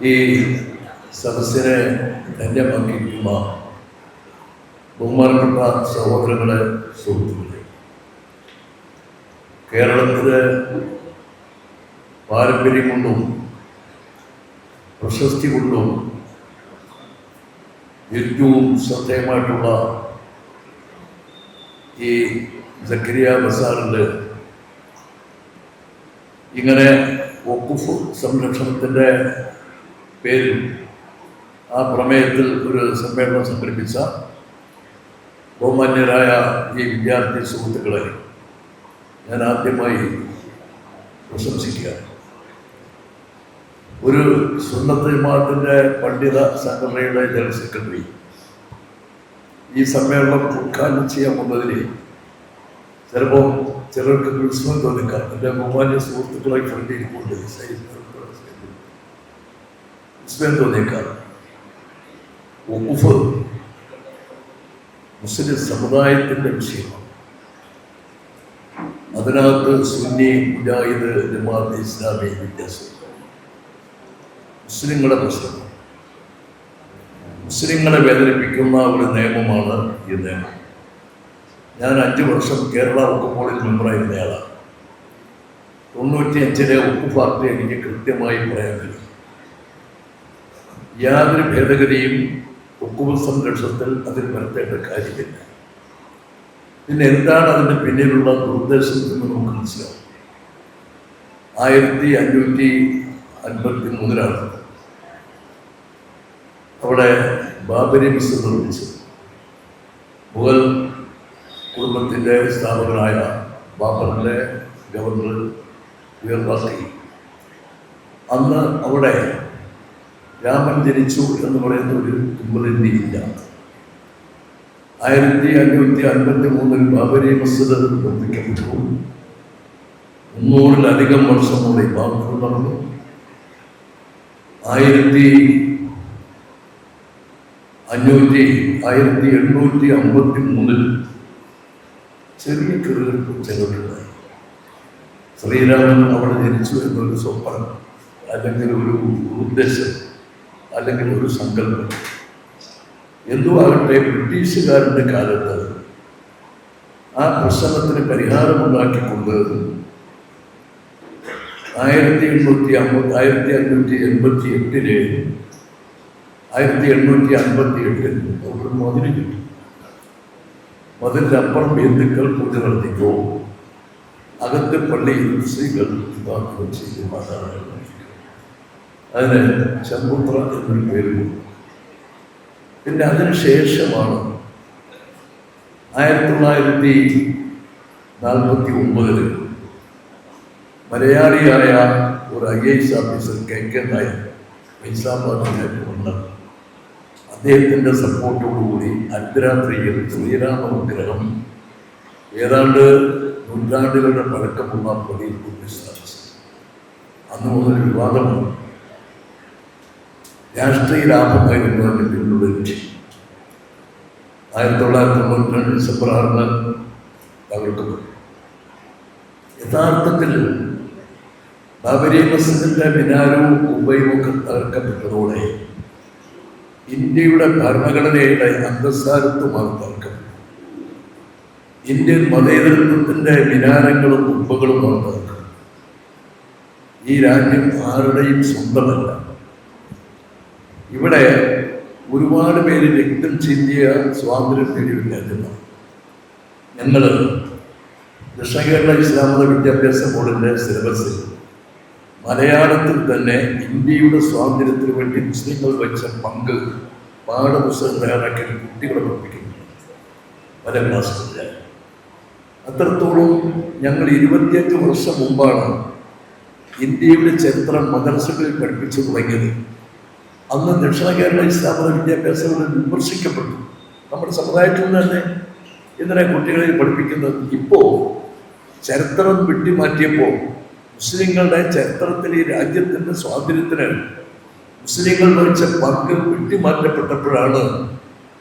ഈ സദസ്സിനെ ധന്യമാക്കിയിരിക്കുന്ന ബഹുമാനപ്പെട്ട സഹോദരങ്ങളെ സുഹൃത്തുക്കളെ കേരളത്തിലെ പാരമ്പര്യം കൊണ്ടും പ്രശസ്തി കൊണ്ടും ഏറ്റവും ശ്രദ്ധേയമായിട്ടുള്ള ഈ സക്കരിയ ബസാറിന്റെ ഇങ്ങനെ ഒക്കുഫ് സംരക്ഷണത്തിന്റെ പേരിൽ ആ പ്രമേയത്തിൽ ഒരു സമ്മേളനം സംഘടിപ്പിച്ച ബഹുമാന്യരായ ഈ വിദ്യാർത്ഥി സുഹൃത്തുക്കളെ ഞാൻ ആദ്യമായി പ്രശംസിക്കുക ഒരു സുന്നത്ത് ജമാഅത്തിന്റെ പണ്ഡിത സംഘടനയുടെ ജനറൽ സെക്രട്ടറി ഈ സമ്മേളനം ഉദ്ഘാടനം ചെയ്യാൻ വന്നതിന് ചിലപ്പോൾ ചിലർക്ക് വിസ്മം തോന്നിക്കാം. എന്റെ ബഹുമാന്യ സുഹൃത്തുക്കളായി ഫ്രണ്ടിരിക്കൊണ്ട് വിസ്മയം തോന്നിയേക്കാം ഉഫ്. മുസ്ലിം സമുദായത്തിന്റെ വിഷയമാണ്. അതിനകത്ത് സുന്നി മുജാഹിദ് ജമാഅത്ത് ഇസ്ലാമി വ്യത്യാസം. മുസ്ലിങ്ങളുടെ പ്രശ്നം. മുസ്ലിങ്ങളെ വേദനിപ്പിക്കുന്ന ഒരു നിയമമാണ് ഈ നിയമം. ഞാൻ അഞ്ച് വർഷം കേരള വകുപ്പോളിൽ മെമ്പറായിരുന്നയാളാണ് തൊണ്ണൂറ്റി അഞ്ചിലെ ഉപ്പ് പാർട്ടി എനിക്ക് കൃത്യമായി പറയാൻ കഴിയും. യാതൊരു ഭേദഗതിയും ഉപ്പ് സംരക്ഷണത്തിൽ അതിൽ വരുത്തേണ്ട കാര്യമില്ല. പിന്നെ എന്താണ് അതിന്റെ പിന്നിലുള്ള ദുർദ്ദേശം എന്ന് നമുക്ക് മനസ്സിലാവും ആയിരത്തി അഞ്ഞൂറ്റി അൻപത്തി മൂന്നിലാണ്. അവിടെ ബാബരി മിസ് നിർമ്മിച്ചത് മുഗൾ കുടുംബത്തിന്റെ സ്ഥാപകനായ ബാബറിന്റെ ഗവർണർ ഉയർവാക്കി അന്ന് അവിടെ രാമൻ ജനിച്ചു എന്ന് പറയുന്ന ഒരു കുമ്പലിന്റെ ഇല്ല. ആയിരത്തി അഞ്ഞൂറ്റി അൻപത്തി മൂന്നിൽ ബാബരി മസ്ജിദ് നിർമ്മിക്കപ്പെട്ടു. മുന്നൂറിലധികം വർഷം കൂടി ബാബർ നടന്നു. ആയിരത്തി അഞ്ഞൂറ്റി ആയിരത്തി എണ്ണൂറ്റി അമ്പത്തി മൂന്നിൽ ചെറിയ ചെറുണ്ടായി ശ്രീരാമൻ അവിടെ ജനിച്ചു എന്നൊരു സ്വപ്നം അല്ലെങ്കിൽ ഒരു ഉദ്ദേശം അല്ലെങ്കിൽ ഒരു സങ്കല്പം. എന്തുവാകട്ടെ ബ്രിട്ടീഷുകാരുടെ കാലത്ത് ആ പ്രശ്നത്തിന് പരിഹാരമുണ്ടാക്കിക്കൊണ്ട് ആയിരത്തി എണ്ണൂറ്റി അമ്പത്തി ആയിരത്തി അഞ്ഞൂറ്റി എൺപത്തി എട്ടിൽ ആയിരത്തി എണ്ണൂറ്റി അൻപത്തി എട്ടിൽ ഒരു മതിൽ കിട്ടി. മതിലിന്റെ അപ്പുറം ബന്ധുക്കൾ പൂജ നടത്തിക്കോ. അകത്തെ പള്ളിയിൽ സ്ത്രീകൾ വിവാഹം ചെയ്ത് മാതാവ് അതിന് ചമ്പുത്ര എന്നൊരു പേര് പിന്നെ അതിനുശേഷമാണ് ആയിരത്തി തൊള്ളായിരത്തി നാൽപ്പത്തി ഒമ്പതിൽ മലയാളിയായ ഒരു I S officer K K Nair ഹൈദരാബാദിലേക്ക് വന്ന് അദ്ദേഹത്തിന്റെ സപ്പോർട്ടോടുകൂടി അർദ്ധരാത്രിയിൽ ശ്രീരാമ വിഗ്രഹം ഏതാണ്ട് നൂറ്റാണ്ടുകളുടെ പഴക്കമുള്ള പള്ളിയിൽ സ്ഥാപിച്ചു അന്ന് മുതൽ വിവാദമാണ് രാഷ്ട്രീയ ലാഭം അതിന്റെ പിന്നിലുള്ള ലക്ഷ്യം ആയിരത്തി തൊള്ളായിരത്തി തൊണ്ണൂറ്റി രണ്ട് ഡിസംബർ ആറിന് തകർക്കപ്പെട്ടു യഥാർത്ഥത്തിൽ ബാബരി മസ്ജിദിന്റെ മിനാരവും മുംബൈയും ഒക്കെ തകർക്കപ്പെട്ടതോടെ ഇന്ത്യയുടെ ഭരണഘടനയുടെ അന്തസ്സാരത്വമാണ് തകർക്കപ്പെട്ടത് ഇന്ത്യൻ മതേതരത്വത്തിന്റെ മിനാരങ്ങളും ഉപ്പകളുമാണ് തകർക്കുന്നത് ഈ രാജ്യം ആരുടെയും സ്വന്തമല്ല. ഇവിടെ ഒരുപാട് പേര് രക്തം ചിന്തിയ സ്വാതന്ത്ര്യം നേടിയ രാജ്യമാണ് ഞങ്ങൾ ദക്ഷിണകേരള ഇസ്ലാമത വിദ്യാഭ്യാസ ബോർഡിന്റെ സിലബസിൽ മലയാളത്തിൽ തന്നെ ഇന്ത്യയുടെ സ്വാതന്ത്ര്യത്തിന് വേണ്ടി മുസ്ലിങ്ങൾ വെച്ച പങ്ക് പാഠപുസ്തകം തയ്യാറാക്കി കുട്ടികളെ പഠിപ്പിക്കുന്നു. പല ക്ലാസ്സുകളിൽ അത്രത്തോളം ഞങ്ങൾ ഇരുപത്തിയഞ്ച് വർഷം മുമ്പാണ് ഇന്ത്യയുടെ ചരിത്രം മദർസകളിൽ പഠിപ്പിച്ചു തുടങ്ങിയത്. അന്ന് ദക്ഷിണ കേരള ഇസ്ലാമത വിദ്യാഭ്യാസം വിമർശിക്കപ്പെട്ടു. നമ്മുടെ സമുദായത്തിൽ തന്നെ ഇതിനെ കുട്ടികളിൽ പഠിപ്പിക്കുന്നത് ഇപ്പോൾ ചരിത്രം വെട്ടിമാറ്റിയപ്പോൾ മുസ്ലിങ്ങളുടെ ചരിത്രത്തിൽ ഈ രാജ്യത്തിന്റെ സ്വാതന്ത്ര്യത്തിന് മുസ്ലിങ്ങൾ വഹിച്ച പങ്ക് വെട്ടിമാറ്റപ്പെട്ടപ്പോഴാണ്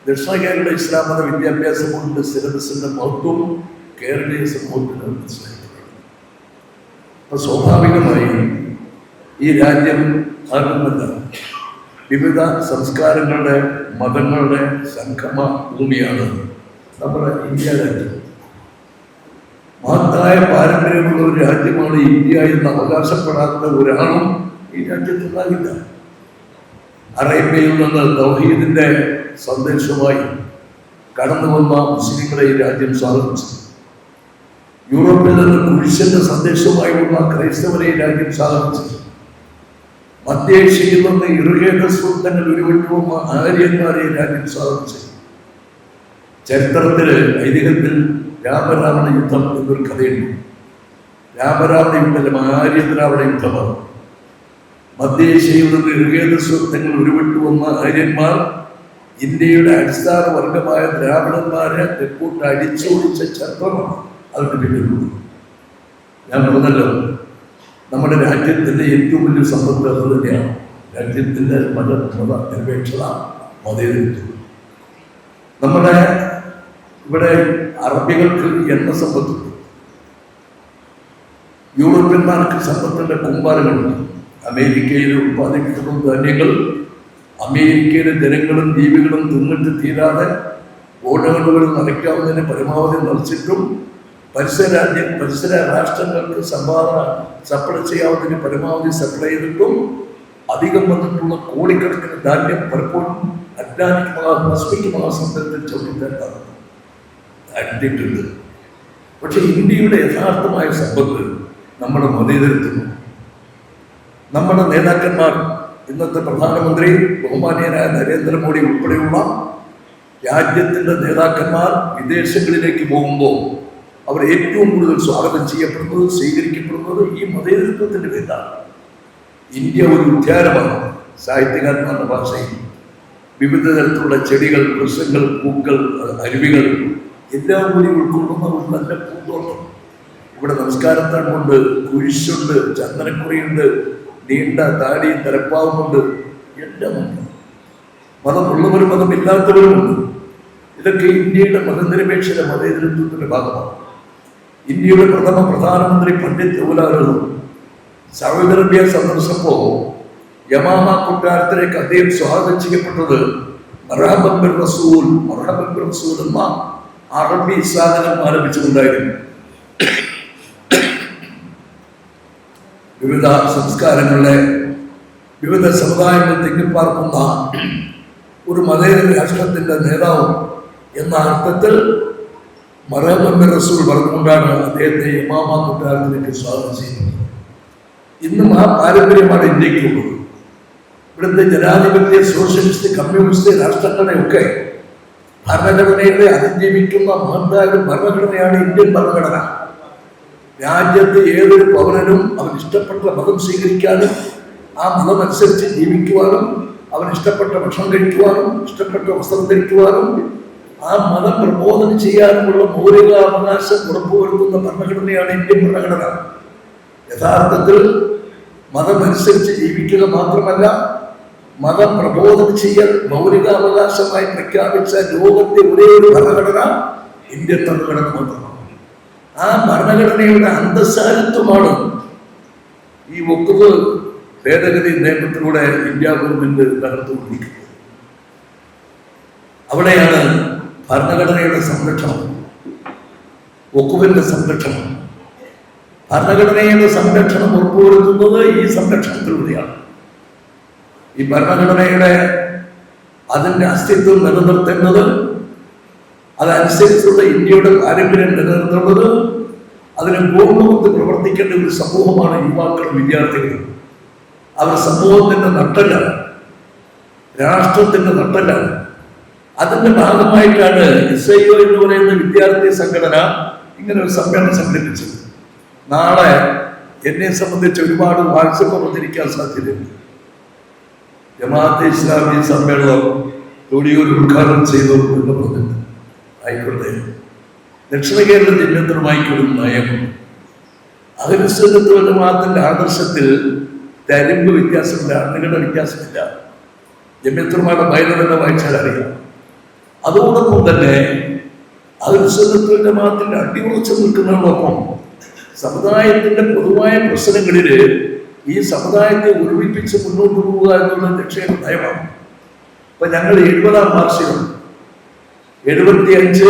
ദക്ഷിണ കേരള ഇസ്ലാമത വിദ്യാഭ്യാസം കൊണ്ട് സിലബസിന്റെ മഹത്വം കേരളീയ സമൂഹത്തിന് മനസ്സിലാക്കുന്നത് അപ്പം സ്വാഭാവികമായി ഈ രാജ്യം ആകുന്നില്ല വിവിധ സംസ്കാരങ്ങളുടെ മതങ്ങളുടെ സംഗമ ഭൂമിയാണ് നമ്മുടെ ഇന്ത്യ രാജ്യം മഹത്തായ പാരമ്പര്യമുള്ള ഒരു രാജ്യമാണ് ഇന്ത്യ എന്ന് അവകാശപ്പെടാത്ത ഒരാളും ഈ രാജ്യത്തുണ്ടാകില്ല. അറേബ്യയിൽ നിന്ന് തൗഹീദിന്റെ സന്ദേശമായി കടന്നു വന്ന മുസ്ലിങ്ങളെ ഈ രാജ്യം സ്വാഗതിച്ചു യൂറോപ്പിൽ നിന്ന് കുരിശന്റെ സന്ദേശമായി വന്ന ക്രൈസ്തവരെ ഈ രാജ്യം സ്വാഗതിച്ചു മധ്യേഷ്യയിൽ നിന്ന് ഇറുകേത സുൽത്തങ്ങൾ ഉരുവിട്ടുവന്ന ആര്യന്മാരെ രാജ്യം സ്വാഗതം ചെയ്യും ചരിത്രത്തിൽ ഐതിഹ്യത്തിൽ രാമരാവണ യുദ്ധം എന്നൊരു കഥയുണ്ട്. രാമരാവണ യുദ്ധം ആര്യദ്രാവണ യുദ്ധമാണ്. മധ്യേഷ്യയിൽ നിന്ന് ഇറുകേത സുൽത്തങ്ങൾ ഉരുവിട്ടു വന്ന ആര്യന്മാർ ഇന്ത്യയുടെ അടിസ്ഥാന വർഗമായ ദ്രാവിഡന്മാരെ തെക്കൂട്ട് അടിച്ചോടിച്ച ചരിത്രമാണ് അതിന് പിന്നിലുള്ളത്. ഞാൻ പറഞ്ഞല്ലോ നമ്മുടെ രാജ്യത്തിന്റെ ഏറ്റവും വലിയ സമ്പത്ത് അത് തന്നെയാണ്. രാജ്യത്തിന്റെ മത മത നിരപേക്ഷത മതേതരത്വം. നമ്മുടെ ഇവിടെ അറബികൾക്ക് എണ്ണ സമ്പത്തുണ്ട് യൂറോപ്യന്മാർക്ക് സമ്പത്തിന്റെ കുമ്പാരങ്ങളുണ്ട്. അമേരിക്കയിൽ ഉത്പാദിപ്പിക്കുന്ന ധാന്യങ്ങൾ അമേരിക്കയിലെ ജനങ്ങളും ജീവികളും തിന്നിട്ട് തീരാതെ ഓടകളുകളും നിറയ്ക്കാവുന്നതിന് പരമാവധി നിറച്ചിട്ടും പരിസര രാജ്യം പരിസര രാഷ്ട്രങ്ങൾക്ക് സംഭാവന സപ്ലൈ ചെയ്യാവുന്നതിന് പരമാവധി സപ്ലൈ ചെയ്തിട്ടും അധികം വന്നിട്ടുള്ള കോടിക്കണക്കിന് ധാന്യം പലപ്പോഴും അറ്റ്ലാന്റിക് മഹാ പസഫിക് മഹാസമുദ്രത്തിൽ അടിയിട്ടുണ്ട് പക്ഷെ ഇന്ത്യയുടെ യഥാർത്ഥമായ സമ്പത്ത് നമ്മുടെ മതേതരത്വം. നമ്മുടെ നേതാക്കന്മാർ ഇന്നത്തെ പ്രധാനമന്ത്രി ബഹുമാനീയനായ നരേന്ദ്രമോദി ഉൾപ്പെടെയുള്ള രാജ്യത്തിന്റെ നേതാക്കന്മാർ വിദേശങ്ങളിലേക്ക് പോകുമ്പോൾ അവർ ഏറ്റവും കൂടുതൽ സ്വാഗതം ചെയ്യപ്പെടുന്നത് സ്വീകരിക്കപ്പെടുന്നത് ഈ മതേതൃത്വത്തിന്റെ പേരിലാണ്. ഇന്ത്യ ഒരു ഉദ്യാനമാണ് സാഹിത്യകാരന്മാരുടെ ഭാഷയിൽ. വിവിധ തരത്തിലുള്ള ചെടികൾ വൃക്ഷങ്ങൾ പൂക്കൾ അരുവികൾ എല്ലാം കൂടി ഉൾക്കൊള്ളുന്ന ഒരു നല്ല പൂന്തോട്ടം. ഇവിടെ നമസ്കാരത്താണ്ടുണ്ട് കുരിശുണ്ട് ചന്ദനക്കുറിയുണ്ട് നീണ്ട താടി തലപ്പാവുമുണ്ട് എല്ലാമുണ്ട് മതമുള്ളവരും മതമില്ലാത്തവരുമുണ്ട് ഇതൊക്കെ ഇന്ത്യയുടെ മതനിരപേക്ഷത മതേതരത്വത്തിന്റെ ഭാഗമാണ്. ഇന്ത്യയുടെ പ്രഥമ പ്രധാനമന്ത്രി പണ്ഡിറ്റ് ജവഹർലാൽ സൗദി അറേബ്യ സന്ദർശിച്ചപ്പോൾ യമാമ കൊട്ടാരത്തിലേക്ക് അദ്ദേഹം സ്വാഗതം ചെയ്യപ്പെട്ടത് മർഹബൻ റസൂൽ മർഹബൻ ബിൻ റസൂൽ എന്ന അറബി സാധനം ആരംഭിച്ചുകൊണ്ടായിരുന്നു വിവിധ സംസ്കാരങ്ങളിലെ വിവിധ സമുദായങ്ങൾ തിങ്ങിപ്പാർക്കുന്ന ഒരു മതേതര രാഷ്ട്രത്തിന്റെ നേതാവ് എന്ന അർത്ഥത്തിൽ മറബൻ റസൂൾ പറഞ്ഞുകൊണ്ടാണ് അദ്ദേഹത്തെ ഇമാമ കൊട്ടാരത്തിലേക്ക് സ്വാഗതം ചെയ്യുന്നത്. ഇന്നും ആ പാരമ്പര്യമാണ് ഇന്ത്യക്കുള്ളത് ഇവിടുത്തെ ജനാധിപത്യ സോഷ്യലിസ്റ്റ് കമ്മ്യൂണിസ്റ്റ് രാഷ്ട്രഘടനയൊക്കെ ഭരണഘടനയുടെ അതിജീവിക്കുന്ന മഹത്തായ ഭരണഘടനയാണ് ഇന്ത്യൻ ഭരണഘടന. രാജ്യത്ത് ഏതൊരു പൗരനും അവൻ ഇഷ്ടപ്പെട്ട മതം സ്വീകരിക്കാനും ആ മതമനുസരിച്ച് ജീവിക്കുവാനും അവൻ ഇഷ്ടപ്പെട്ട ഭക്ഷണം കഴിക്കുവാനും ഇഷ്ടപ്പെട്ട വസ്ത്രം ധരിക്കുവാനും ആ മതം പ്രബോധനം ചെയ്യാനുമുള്ള മൗലിക അവകാശം ഉറപ്പുവരുത്തുന്ന ഭരണഘടനയാണ് ഇന്ത്യൻ ഭരണഘടന. യഥാർത്ഥത്തിൽ മതമനുസരിച്ച് ജീവിക്കുക മാത്രമല്ല മതം പ്രബോധനം ചെയ്യൽ മൗലികാവകാശമായി പ്രഖ്യാപിച്ച ലോകത്തെ ഒരേ ഒരു ഭരണഘടന ഇന്ത്യൻ ഭരണഘടന മാത്രമാണ്. ആ ഭരണഘടനയുടെ അന്തസാരിത്വമാണ് ഈ ഒക്കുവ് ഭേദഗതി നിയമത്തിലൂടെ ഇന്ത്യ ഗവൺമെന്റ് തകർത്തുകൊണ്ടിരിക്കുന്നത്. അവിടെയാണ് ഭരണഘടനയുടെ സംരക്ഷണം. ഒക്കുവിന്റെ സംരക്ഷണം. ഭരണഘടനയുടെ സംരക്ഷണം ഉറപ്പുവരുത്തുന്നത് ഈ സംരക്ഷണത്തിലൂടെയാണ്. ഈ ഭരണഘടനയുടെ അതിന്റെ അസ്തിത്വം നിലനിർത്തേണ്ടത് അതനുസരിച്ചുള്ള ഇന്ത്യയുടെ പാരമ്പര്യം നിലനിർത്തേണ്ടത് അതിന് പൂർണമൊത്ത് പ്രവർത്തിക്കേണ്ട ഒരു സമൂഹമാണ് യുവാക്കളും വിദ്യാർത്ഥികളും അവർ സമൂഹത്തിന്റെ നട്ടല്ല രാഷ്ട്രത്തിന്റെ നട്ടലാണ് അതിന്റെ ഭാഗമായിട്ടാണ് എസ് എന്ന് പറയുന്ന വിദ്യാർത്ഥി സംഘടന ഇങ്ങനെ ഒരു സമ്മേളനം സംഘടിപ്പിച്ചത്. നാളെ എന്നെ സംബന്ധിച്ച് ഒരുപാട് വാട്സപ്പ് വന്നിരിക്കാൻ സാധ്യതയുണ്ട്. ജമാഅത്തെ ഇസ്ലാമി സമ്മേളനം തൊടിയൂർ ഉദ്ഘാടനം ചെയ്തു എന്ന് പറഞ്ഞിട്ട് ആയിക്കോട്ടെ. ദക്ഷിണ കേരള ജില്ലത്തിനുമായിക്കൊരു നയം അഹിംസത്വ ജമാഅത്തിന്റെ ആദർശത്തിൽ തരിമ്പ് വ്യത്യാസമില്ല അണ്ണുകളുടെ വ്യത്യാസമില്ല. ജമ്യത്തർമാരുടെ ഭയനടന വായിച്ചാൽ അറിയാം അതോടൊപ്പം തന്നെ അതിന്റെ ജമാഅത്തിന്റെ അടിയുറച്ച് നിൽക്കുന്നതോടൊപ്പം സമുദായത്തിന്റെ പൊതുവായ പ്രശ്നങ്ങളിൽ ഈ സമുദായത്തെ ഒരുമിപ്പിച്ച് മുന്നോട്ട് പോവുക എന്നുള്ള ലക്ഷ്യം നയമാണ് ഇപ്പൊ ഞങ്ങൾ എഴുപതാം വാർഷികം. എഴുപത്തി അഞ്ച്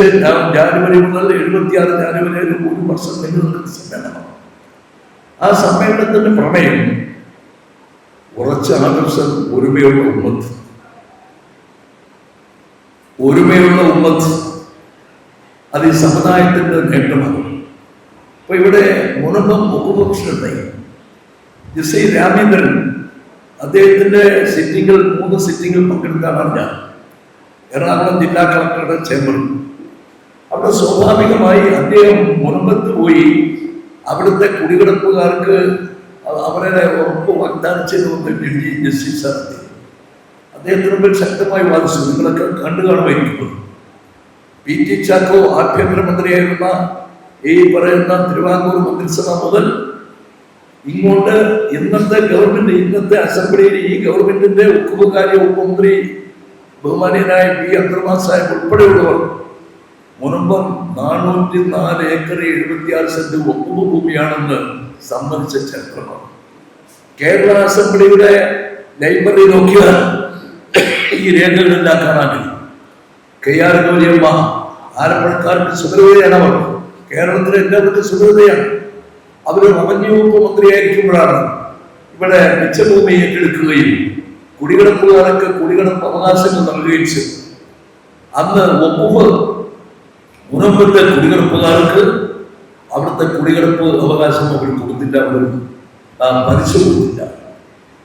ജാനുവരി മുതൽ എഴുപത്തി ആറ് ജാനുവരി വരെ ഒരു വർഷം നിലനിൽക്കുന്ന സമ്മേളനം. സമ്മേളനമാണ് ആ സമ്മേളനത്തിന്റെ പ്രമേയം ഉറച്ച ആദർശം ഒരുമയുള്ള ഉമ്മത്ത് ഒരുമയുള്ള ഉമ്മത്ത് അത് ഈ സമുദായത്തിന്റെ നേട്ടമാണ്. അപ്പൊ ഇവിടെ മുനമ്പം മുഖപക്ഷുണ്ടായി ജിസൈ രാമേന്ദ്രൻ അദ്ദേഹത്തിന്റെ സിറ്റിങ്ങിൽ മൂന്ന് സിറ്റിങ്ങിൽ പങ്കെടുക്കാനാണ് ഞാൻ. എറണാകുളം ജില്ലാ കളക്ടറുടെ ചേംബറിൽ അവിടെ സ്വാഭാവികമായി അദ്ദേഹം മുറമ്പത്ത് പോയി. അവിടുത്തെ കുടികിടപ്പുകാർക്ക് അവരുടെ ഉറപ്പ് വാഗ്ദാനം ചെയ്തുകൊണ്ട് ഡൽഹി ജസ്റ്റിസ് നടത്തി അദ്ദേഹത്തിന് മുമ്പിൽ ശക്തമായി വാദിച്ചു നിങ്ങളൊക്കെ കണ്ടു കാണുമായിരിക്കും പി ടി ചാക്കോ ആഭ്യന്തരമന്ത്രിയായിരുന്ന ഈ പറയുന്ന തിരുവാങ്കൂർ മന്ത്രിസഭ മുതൽ ഇങ്ങോട്ട് ഇന്നത്തെ ഗവൺമെന്റ് ഇന്നത്തെ അസംബ്ലിയിൽ ഈ ഗവൺമെന്റിന്റെ ഉപ്പുകാര്യ ഉപമന്ത്രി ബഹുമാനീയനായ പി അബ്ദുറഹ്മാൻ സാഹിബ് ഉൾപ്പെടെയുള്ളവർ മുൻപം നാനൂറ്റി നാല് ഏക്കർ എഴുപത്തിയാറ് സെന്റ് ഒപ്പുക ഭൂമിയാണെന്ന് സമ്മതിച്ച ചരിത്രമാണ്. കേരള അസംബ്ലിയുടെ ലൈബ്രറി നോക്കിയാൽ ഈ രേഖകളെല്ലാം കാണാനില്ല കെ ആർ ഗൗരിയമ്മ ആലപ്പുഴക്കാർക്ക് സുഹൃതയാണ് അവർ. കേരളത്തിലെ എല്ലാവർക്കും സുഹൃതയാണ് അവർ റവന്യൂ വകുപ്പ് മന്ത്രിയായിരിക്കുമ്പോഴാണ് ഇവിടെ മിച്ചഭൂമി ഏറ്റെടുക്കുകയും കുടികിടപ്പുകാർക്ക് കുടികിടപ്പ് അവകാശങ്ങൾ നൽകുകയും ചെയ്തു അന്ന് ഒപ്പുവ് മുനമ്പത്തെ കുടികിടപ്പുകാർക്ക് അവിടുത്തെ കുടികിടപ്പ് അവകാശം അവർ കൊടുത്തില്ല അവർ പരിശോധിച്ചില്ല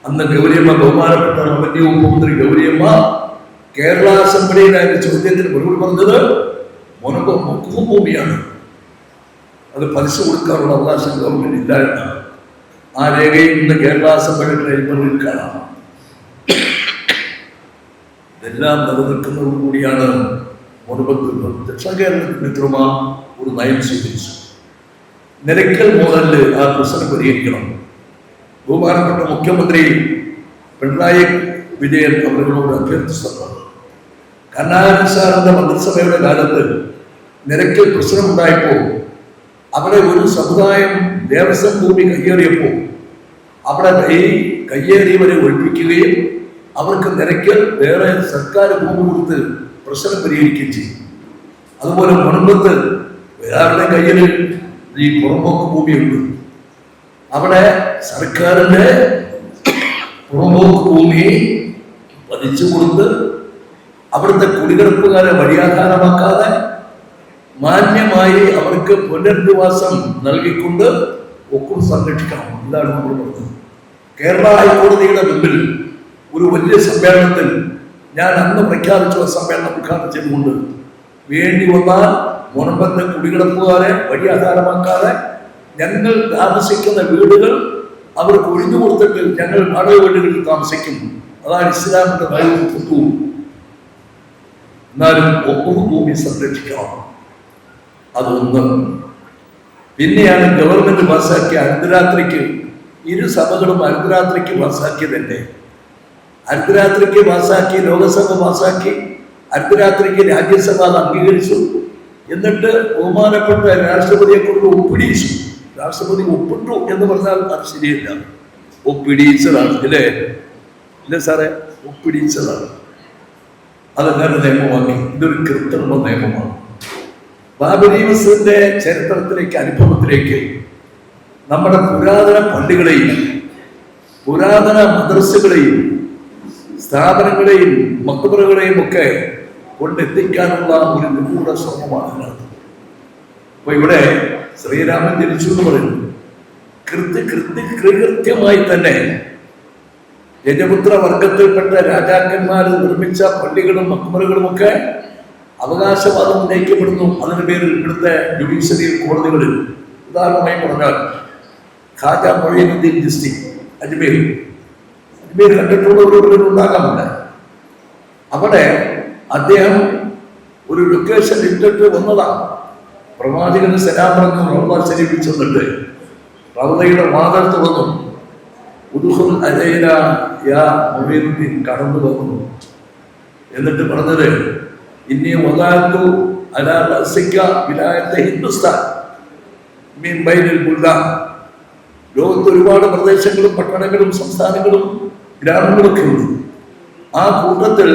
അന്ന് ഗൗരിയമ്മ ബഹുമാനപ്പെട്ട അവന്റെ ഉപമന്ത്രി മന്ത്രി ഗൗരിയമ്മ കേരള അസംബ്ലിയിൽ അതിന്റെ ചോദ്യത്തിന് മറുപടി പറഞ്ഞത് മുനമ്പ് മുക്കുവ അത് പലിശ കൊടുക്കാനുള്ള അവകാശം ഗവൺമെന്റ് ഇല്ല എന്നാണ്. ആ രേഖയിൽ ഇന്ന് കേരള അസംബ്ലി ലൈബ്രറിയിൽ കാണാം. ഇതെല്ലാം നിലനിൽക്കുന്നതോടു കൂടിയാണ് മുൻപത്തിൽ ദക്ഷിണ കേരളത്തിൽ ഇത്രമ ഒരു നയം സ്വീകരിച്ചു നിലയ്ക്കൽ മുതൽ ആ പ്രശ്നം പരിഹരിക്കണം. ബഹുമാനപ്പെട്ട മുഖ്യമന്ത്രി പിണറായി വിജയൻ അവരോട് അഭ്യർത്ഥിച്ചത് കരുണാകരൻ സാറിന്റെ മന്ത്രിസഭയുടെ കാലത്ത് നിരക്കിൽ പ്രശ്നമുണ്ടായപ്പോൾ അവിടെ ഒരു സമുദായം ദേവസ്വം ഭൂമി കയ്യേറിയപ്പോൾ അവിടെ കൈ കയ്യേറിയവരെ ഒഴിപ്പിക്കുകയും അവർക്ക് നിരക്കിൽ വേറെ സർക്കാർ ഭൂമി കൊടുത്ത് പ്രശ്നം പരിഹരിക്കുകയും ചെയ്യും അതുപോലെ മണമ്പത്ത് വേറെ കയ്യിൽ ഈ പുറമ്പോക്ക് ഭൂമിയുണ്ട്. അവിടെ സർക്കാരിന്റെ ഭൂമി പതിച്ചു കൊടുത്ത് അവിടുത്തെ കുടികിടപ്പുകാരെ വഴിയാധാരമാക്കാതെ മാന്യമായി അവർക്ക് പുനരധിവാസം നൽകിക്കൊണ്ട് ഒക്കും സംരക്ഷിക്കണം. ഇതാണ് നമ്മൾ പറഞ്ഞത്. കേരള ഹൈക്കോടതിയുടെ മുമ്പിൽ ഒരു വലിയ സമ്മേളനത്തിൽ ഞാൻ അന്ന് പ്രഖ്യാപിച്ച സമ്മേളനം ഉദ്ഘാടനം ചെയ്തുകൊണ്ട് വേണ്ടി വന്നാൽ മുനമ്പത്തെ കുടികിടപ്പുകാരെ വഴിയാധാരമാക്കാതെ ഞങ്ങൾ താമസിക്കുന്ന വീടുകൾ അവർ ഒഴിഞ്ഞു കൊടുത്തിട്ട് ഞങ്ങൾ വാടക വീടുകളിൽ താമസിക്കും അതാണ് ഇസ്ലാമിന്റെ നയവും തത്വവും എന്നാലും ഒപ്പം ഭൂമി സംരക്ഷിക്കണം. അതൊന്ന്. പിന്നെയാണ് ഗവൺമെന്റ് പാസ്സാക്കിയ അർദ്ധരാത്രിക്ക് ഇരു സഭകളും അർദ്ധരാത്രിക്ക് പാസ്സാക്കിയതല്ലേ അർദ്ധരാത്രിക്ക് പാസ്സാക്കി ലോകസഭ പാസ്സാക്കി അർദ്ധരാത്രിക്ക് രാജ്യസഭ അത് അംഗീകരിച്ചു. എന്നിട്ട് ബഹുമാനപ്പെട്ട രാഷ്ട്രപതിയെ കൊണ്ട് ഒപ്പിടിയിച്ചു. രാഷ്ട്രപതി ഒപ്പിട്ടു എന്ന് പറഞ്ഞാൽ അത് ശരിയല്ല. ഒപ്പിടിയിച്ചതാണ് അല്ലേ? അല്ലേ സാറേ ഒപ്പിടിയിച്ചതാണ് അതെല്ലാവരും നിയമമാക്കി ഇതൊരു കൃത്രിമ നിയമമാണ്. ബാബരി മസ്ജിദിന്റെ ചരിത്രത്തിലേക്ക് അനുഭവത്തിലേക്ക് നമ്മുടെ പുരാതന പള്ളികളെയും പുരാതന മദ്രസകളെയും സ്ഥാപനങ്ങളെയും മക്ബറുകളെയും ഒക്കെ കൊണ്ടെത്തിക്കാനുള്ള ഒരു നിഗൂഢ ശ്രമമാണ് ഇതിനകത്ത്. അപ്പൊ ഇവിടെ ശ്രീരാമൻ ജനിച്ചു എന്ന് പറയുന്നു. കൃത്യ കൃത്യ കൃത്യമായി തന്നെ യജപുത്ര വർഗത്തിൽപ്പെട്ട രാജാക്കന്മാർ നിർമ്മിച്ച പള്ളികളും മക്മറുകളും ഒക്കെ അവകാശവാദം ഉന്നയിക്കപ്പെടുന്നു. അതിന് പേരിൽ ഇവിടുത്തെ ജുഡീഷ്യറി കോടതികളിൽ. ഉദാഹരണമായി പറഞ്ഞാൽ ഖാജ മൊഴിയുദ്ദീൻ ജിസ്റ്റി. അജ്മീർ അജ്മീർ കണ്ടിട്ടുള്ളവർ ഉണ്ടാകാമില്ല അവിടെ അദ്ദേഹം ഒരു ലൊക്കേഷൻ ഇട്ടിട്ട് വന്നതാണ് പ്രവാചകന് സലാം പറഞ്ഞു റൗദ ശരീഫിൽ ചെന്നിട്ട് റൗദയുടെ വാതൽ തുറന്നു. ഉദുഹുൽ യാ കടന്നു വന്നു. എന്നിട്ട് പറഞ്ഞത് ഇനി വലാത്തു അലാ റസിക്ക വിലായത്തെ ഹിന്ദുസ്ഥാൻ മീൻ ബൈനിൽ ബുൽദാൻ ലോകത്ത് ഒരുപാട് പ്രദേശങ്ങളും പട്ടണങ്ങളും സംസ്ഥാനങ്ങളും ഗ്രാമങ്ങളൊക്കെ ഉണ്ട്. ആ കൂട്ടത്തിൽ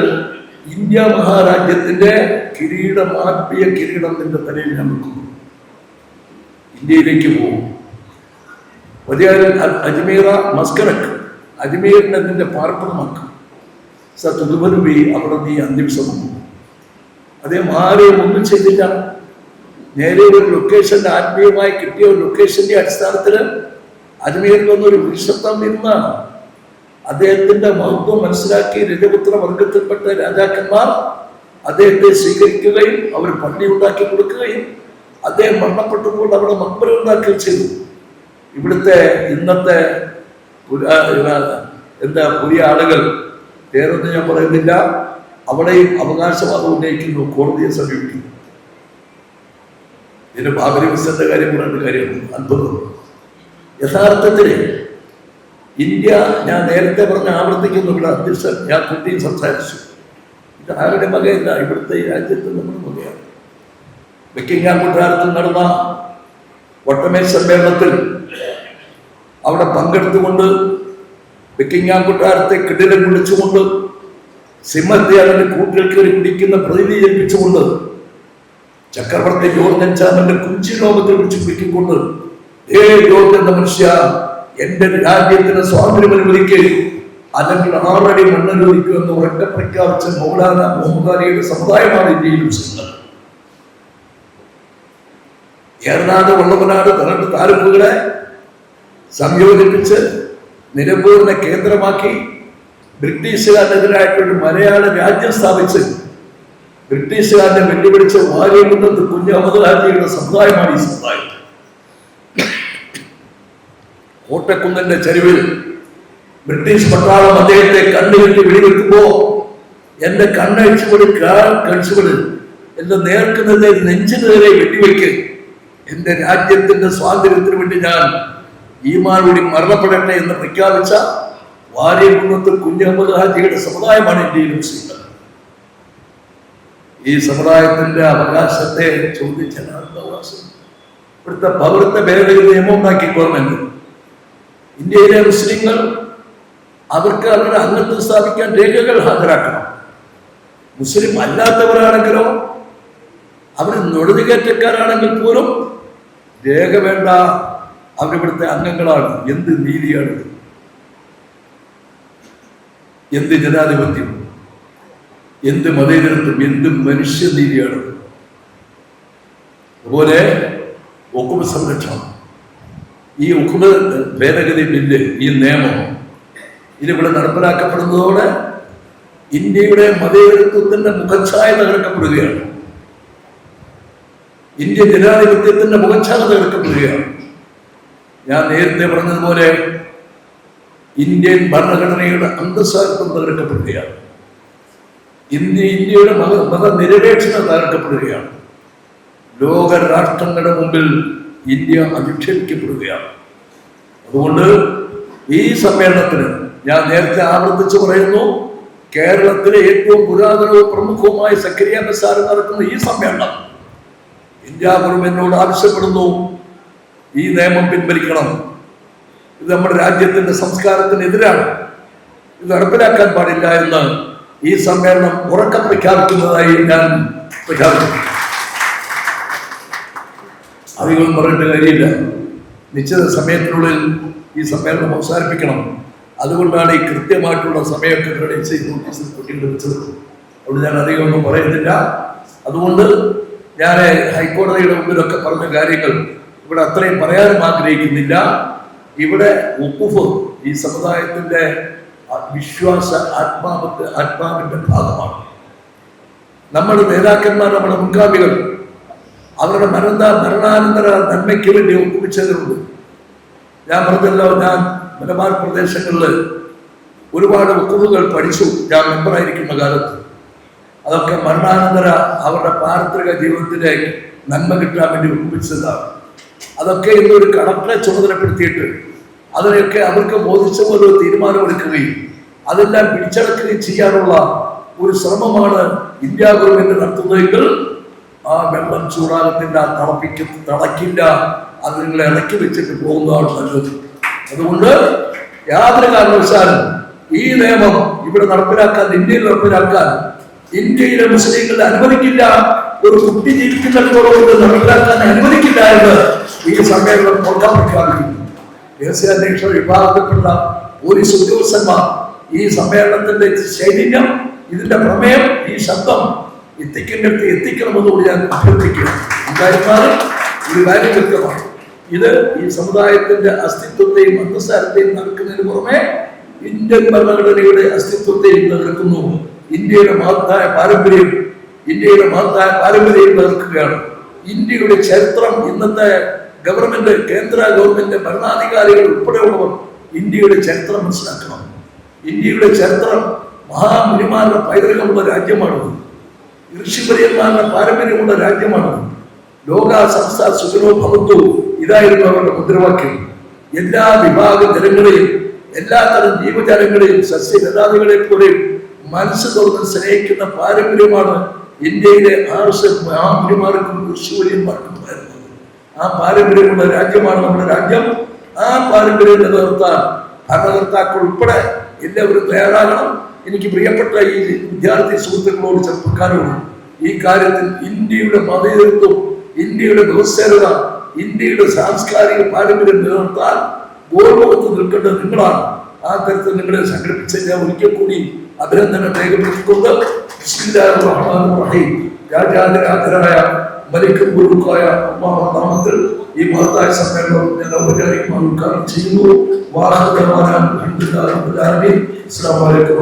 ഇന്ത്യ മഹാരാജ്യത്തിന്റെ കിരീടം ആത്മീയ കിരീടം നിന്റെ തലയിൽ ഞാൻ വെക്കുന്നു. ഇന്ത്യയിലേക്ക് പോകും. അജ്മീർ അജ്മീറ മസ്കറക്ക് അജ്മീറിനെ നിന്റെ പാർപ്പിടമാക്കും. സത്തുതുബനുബി അവിടെ നീ അന്തിംസം അദ്ദേഹം ആരെയും ഒന്നും ചെയ്തില്ല. നേരെ ഒരു ലൊക്കേഷന്റെ ആത്മീയമായി കിട്ടിയ ഒരു ലൊക്കേഷന്റെ അടിസ്ഥാനത്തിൽ അജ്മീറിൽ വന്നൊരു വിശ്വത്തം നിന്നാണ്. അദ്ദേഹത്തിന്റെ മഹത്വം മനസ്സിലാക്കി രജപുത്ര വർഗത്തിൽപ്പെട്ട രാജാക്കന്മാർ അദ്ദേഹത്തെ സ്വീകരിക്കുകയും അവർ പള്ളി ഉണ്ടാക്കി കൊടുക്കുകയും അദ്ദേഹം മരണപ്പെട്ടപ്പോൾ അവിടെ മക്ബര ഉണ്ടാക്കുകയും ചെയ്തു. ഇവിടുത്തെ ഇന്നത്തെ എന്താ പുതിയ ആളുകൾ പേരൊന്നും ഞാൻ പറയുന്നില്ല. അവിടെയും അവകാശവാദം ഉന്നയിക്കുന്നു കോടതിയെ സമീപിക്കുന്നു. ഇതിന് ബാബരി മസ്ജിദിന്റെ കാര്യം പറഞ്ഞ കാര്യമാണ് അത്ഭുതം. യഥാർത്ഥത്തിൽ ഇന്ത്യ ഞാൻ നേരത്തെ പറഞ്ഞ ആവർത്തിക്കുന്നു ഇവിടെ അധ്യക്ഷൻ ഞാൻ കുട്ടിയും സംസാരിച്ചു. ഇത് ആരുടെ മകയല്ല? ഇവിടുത്തെ ഈ രാജ്യത്ത് നമ്മുടെ മകയാണ്. ബക്കിംഗാം കൊട്ടാരത്തിൽ നടന്ന ഒട്ടമേ സമ്മേളനത്തിൽ അവിടെ പങ്കെടുത്തുകൊണ്ട് ബക്കിംഗാം കൊട്ടാരത്തെ കിടിലം വിളിച്ചുകൊണ്ട് സിംഹത്തെ അതിന്റെ കൂട്ടിൽ കയറി പിടിക്കുന്ന പ്രതിനിധി ജനിപ്പിച്ചുകൊണ്ട് ചക്രവർത്തി ജോർജ് അഞ്ചാമന്റെ കുഞ്ചി ലോകത്തെ കുറിച്ച് പിടിക്കൊണ്ട് ഏ ജോർജ് എന്ന മനുഷ്യ എന്റെ രാജ്യത്തിന് സ്വാതന്ത്ര്യം അനുവദിക്കുകയും അല്ലെങ്കിൽ ആറടി മണ്ണനുവദിക്കുക എന്ന് ഉറക്കെ പ്രഖ്യാപിച്ച മൗലാന മുഹമ്മദ് അലിയുടെ സമുദായമാണ് ഇന്ത്യയിൽ മുസ്ലിങ്ങൾ ഏറനാട് വള്ളവനാട് പന്ത്രണ്ട് താലൂക്കുകളെ സംയോജിപ്പിച്ച് നിലമ്പൂരിനെ കേന്ദ്രമാക്കി ബ്രിട്ടീഷുകാരനെതിരായിട്ടൊരു മലയാള രാജ്യം സ്ഥാപിച്ച് ബ്രിട്ടീഷുകാരനെ വെല്ലുവിളിച്ച് വാര്യകുന്നത്ത് കുഞ്ഞു അഹമ്മദ് സമുദായമാണ് ഈ സമുദായം. കോട്ടക്കുന്നിന്റെ ചരിവിൽ ബ്രിട്ടീഷ് പട്ടാളം അദ്ദേഹത്തെ കണ്ണുകെട്ടി വെടിവെക്കുമ്പോ എന്റെ കണ്ണഴിച്ചുകൊണ്ട് കഴിച്ചുകൊണ്ട് എന്റെ നേർക്കുന്നത് നെഞ്ചിന് നേരെ വെടിവെക്ക് എന്റെ രാജ്യത്തിന്റെ സ്വാതന്ത്ര്യത്തിന് വേണ്ടി ഞാൻ ഈമാനോടി മരണപ്പെടട്ടെ എന്ന് പ്രഖ്യാപിച്ച വാര്യകുന്നത്ത് കുഞ്ഞഹമ്മദ് ഹാജിയുടെ സമുദായമാണ് ഇന്ത്യയിൽ മുസ്ലിങ്ങൾ ഈ സമുദായത്തിന്റെ അവകാശത്തെ ചോദിച്ചാണ് അവകാശം. ഇവിടുത്തെ പൗരത്വ ഭേദഗതി നിയമം ഉണ്ടാക്കി ഗവൺമെന്റ്. ഇന്ത്യയിലെ മുസ്ലിങ്ങൾ അവർക്ക് അവരുടെ അംഗത്വം സ്ഥാപിക്കാൻ രേഖകൾ ഹാജരാക്കണം. മുസ്ലിം അല്ലാത്തവരാണെങ്കിലോ അവർ നുഴഞ്ഞുകയറ്റക്കാരാണെങ്കിൽ പോലും രേഖ വേണ്ട അവരിവിടുത്തെ അംഗങ്ങളാണ്. എന്ത് നീതിയാണ് എന്ത് ജനാധിപത്യം? എന്ത് മതേതരത്വം? എന്ത് മനുഷ്യനീതിയാണ് അതുപോലെ ഒക്കുമ്പ സംരക്ഷണം. ഈ ഉക്കുമ ഭേദഗതി ബില്ല് ഈ നിയമം ഇതിവിടെ നടപ്പിലാക്കപ്പെടുന്നതോടെ ഇന്ത്യയുടെ മതേതരത്വത്തിന്റെ മുഖച്ഛായ തകർക്കപ്പെടുകയാണ്. ഇന്ത്യ ജനാധിപത്യത്തിന്റെ മുഖച്ഛായ തകർക്കപ്പെടുകയാണ്. ഞാൻ നേരത്തെ പറഞ്ഞതുപോലെ ഇന്ത്യൻ ഭരണഘടനയുടെ അന്തസ്സാത്വം തകർക്കപ്പെടുകയാണ്. ഇന്ത്യ ഇന്ത്യയുടെ മത മതനിരപേക്ഷത തകർക്കപ്പെടുകയാണ്. ലോകരാഷ്ട്രങ്ങളുടെ മുമ്പിൽ ഇന്ത്യ അധിക്ഷേപിക്കപ്പെടുകയാണ്. അതുകൊണ്ട് ഈ സമ്മേളനത്തിന് ഞാൻ നേരത്തെ ആവർത്തിച്ച് പറയുന്നു കേരളത്തിലെ ഏറ്റവും പുരാതനവും പ്രമുഖവുമായ സക്രിയ ബസാറ് നടക്കുന്ന ഈ സമ്മേളനം ഇന്ത്യ ഗവൺമെന്റിനോട് ആവശ്യപ്പെടുന്നു. ഈ നിയമം പിൻവലിക്കണം. ഇത് നമ്മുടെ രാജ്യത്തിന്റെ സംസ്കാരത്തിനെതിരാണ്. ഇത് നടപ്പിലാക്കാൻ പാടില്ല എന്ന് ഈ സമ്മേളനം ഉറക്കം പ്രഖ്യാപിക്കുന്നതായി ഞാൻ പ്രഖ്യാപിക്കുന്നു. അധികം പറയേണ്ട കാര്യമില്ല. നിശ്ചിത സമയത്തിനുള്ളിൽ ഈ സമ്മേളനം അവസാനിപ്പിക്കണം. അതുകൊണ്ടാണ് ഈ കൃത്യമായിട്ടുള്ള സമയമൊക്കെ ക്രെഡിറ്റ് ചെയ്ത് നോട്ടീസിൽ കുട്ടികൾ വെച്ചത് അതുകൊണ്ട് ഞാൻ അധികം ഒന്നും പറയുന്നില്ല. അതുകൊണ്ട് ഞാൻ ഹൈക്കോടതിയുടെ മുമ്പിലൊക്കെ പറഞ്ഞ കാര്യങ്ങൾ ഇവിടെ അത്രയും പറയാനും ആഗ്രഹിക്കുന്നില്ല. ഇവിടെ ഉപ്പുഫ് ഈ സമുദായത്തിന്റെ വിശ്വാസ ആത്മാവിന്റെ ആത്മാവിന്റെ ഭാഗമാണ്. നമ്മുടെ നേതാക്കന്മാർ നമ്മുടെ മുൻഗാമികൾ അവരുടെ മരണ മരണാനന്തര നന്മയ്ക്ക് വേണ്ടി ഒപ്പുവെച്ചതിനുണ്ട്. ഞാൻ പറഞ്ഞല്ലോ ഞാൻ മലബാർ പ്രദേശങ്ങളിൽ ഒരുപാട് ഒക്കുവുകൾ പഠിച്ചു. ഞാൻ മെമ്പറായിരിക്കുന്ന കാലത്ത്. അതൊക്കെ മരണാനന്തര അവരുടെ പാരത്രിക ജീവിതത്തിലെ നന്മ കിട്ടാൻ വേണ്ടി ഒപ്പിച്ചതാണ് അതൊക്കെ ഇന്നൊരു കണക്കിനെ ചുമതലപ്പെടുത്തിയിട്ട് അതിനെയൊക്കെ അവർക്ക് ബോധിച്ച പോലെ തീരുമാനമെടുക്കുകയും അതെല്ലാം പിടിച്ചടക്കുകയും ചെയ്യാനുള്ള ഒരു ശ്രമമാണ് ഇന്ത്യ ഗവൺമെന്റ് നടത്തുന്നതെങ്കിൽ ആ വെള്ളം ചൂടാകത്തില്ല തിളപ്പിക്ക തിളക്കില്ല അത് നിങ്ങളെ ഇളക്കി വെച്ചിട്ട് പോകുന്നതാണ് നല്ലത് അതുകൊണ്ട് യാതൊരു കാരണവശാലും ഈ നിയമം ഇവിടെ നടപ്പിലാക്കാൻ ഇന്ത്യയിൽ നടപ്പിലാക്കാൻ ഇന്ത്യയിലെ മുസ്ലിങ്ങൾ അനുവദിക്കില്ല ഒരു കുട്ടി ജീവിക്കുന്നിടത്തോളം നടപ്പിലാക്കാൻ അനുവദിക്കില്ല എന്ന് ഈ സമ്മേളനം പ്രോഗ്രാം പ്രഖ്യാപിക്കുന്നു. രഹസ്യാന്വേഷണ വിഭാഗത്തിൽപ്പെട്ട പോലീസ് ഉദ്യോഗസ്ഥന്മാർ ഈ സമ്മേളനത്തിന്റെ ശൈലിന്യം ഇതിന്റെ പ്രമേയം ഈ ശബ്ദം എത്തിക്കേണ്ടടുത്ത് എത്തിക്കണമെന്നുകൂടി ഞാൻ അഭ്യർത്ഥിക്കുന്നു. ഒരു കാര്യം വ്യക്തമാണ് ഇത് ഈ സമുദായത്തിന്റെ അസ്തിത്വത്തെയും അന്തസ്സാരത്തെയും നടക്കുന്നതിന് പുറമെ ഇന്ത്യൻ ഭരണഘടനയുടെ അസ്തിത്വത്തെയും തകർക്കുന്നു. ഇന്ത്യയുടെ മഹത്തായ പാരമ്പര്യം ഇന്ത്യയുടെ മഹത്തായ പാരമ്പര്യം തകർക്കുകയാണ്. ഇന്ത്യയുടെ ചരിത്രം ഇന്നത്തെ ഗവൺമെന്റ് കേന്ദ്ര ഗവൺമെന്റ് ഭരണാധികാരികൾ ഉൾപ്പെടെയുള്ളവർ ഇന്ത്യയുടെ ചരിത്രം മനസ്സിലാക്കണം. ഇന്ത്യയുടെ ചരിത്രം മഹാമുനിമാരുടെ പൈതൃകമുള്ള രാജ്യമാണത്. ഋഷിപര്യന്മാരുടെ പാരമ്പര്യമുള്ള രാജ്യമാണ്. ലോക സംസ്ഥാന സുഖനോ ഭവത്തു ഇതായിരുന്നു അവരുടെ മുദ്രാവാക്യം. എല്ലാ വിഭാഗ ജനങ്ങളെയും എല്ലാ തരം ജീവജാലങ്ങളെയും സസ്യലതാദികളെ പോലെയും മനസ്സ് തുറന്ന് സ്നേഹിക്കുന്ന പാരമ്പര്യമാണ് ഇന്ത്യയിലെ ആർഷ മഹാമുനിമാർക്കും ഋഷിവര്യന്മാർക്കും ഉണ്ടായിരുന്നത് ആ പാരമ്പര്യമുള്ള രാജ്യമാണ് നമ്മുടെ രാജ്യം. ആ പാരമ്പര്യം നിലനിർത്താൻ ഭരണകർത്താക്കൾ ഉൾപ്പെടെ എല്ലാവരും തയ്യാറാകണം. എനിക്ക് പ്രിയപ്പെട്ട ഈ വിദ്യാർത്ഥി സുഹൃത്തുക്കളോട് ചെറുപ്പക്കാരോട് ഈ കാര്യത്തിൽ ഇന്ത്യയുടെ മതേതൃത്വം ഇന്ത്യയുടെ വ്യവസ്ഥിരത ഇന്ത്യയുടെ സാംസ്കാരിക പാരമ്പര്യം നിലനിർത്താൻ ഗോർമുഖത്ത് നിൽക്കേണ്ടത് നിങ്ങളാണ്. ആ തരത്തിൽ നിങ്ങളെ സംഘടിപ്പിച്ച ഞാൻ ഒരിക്കൽ കൂടി അഭിനന്ദനം രേഖപ്പെടുത്തിക്കൊണ്ട് റഹ്മാനിർ റഹീം. രാജാതിരാജരായ മലിക്കും ഗുരുക്കായ അമ്മാവ നാമത്തിൽ ഈ മഹത്തായ സമ്മേളനം ഞങ്ങൾ ഉദ്ഘാടനം ചെയ്യുന്നു. വാഹനമാരാൻ അസ്ലാം വലൈക്കും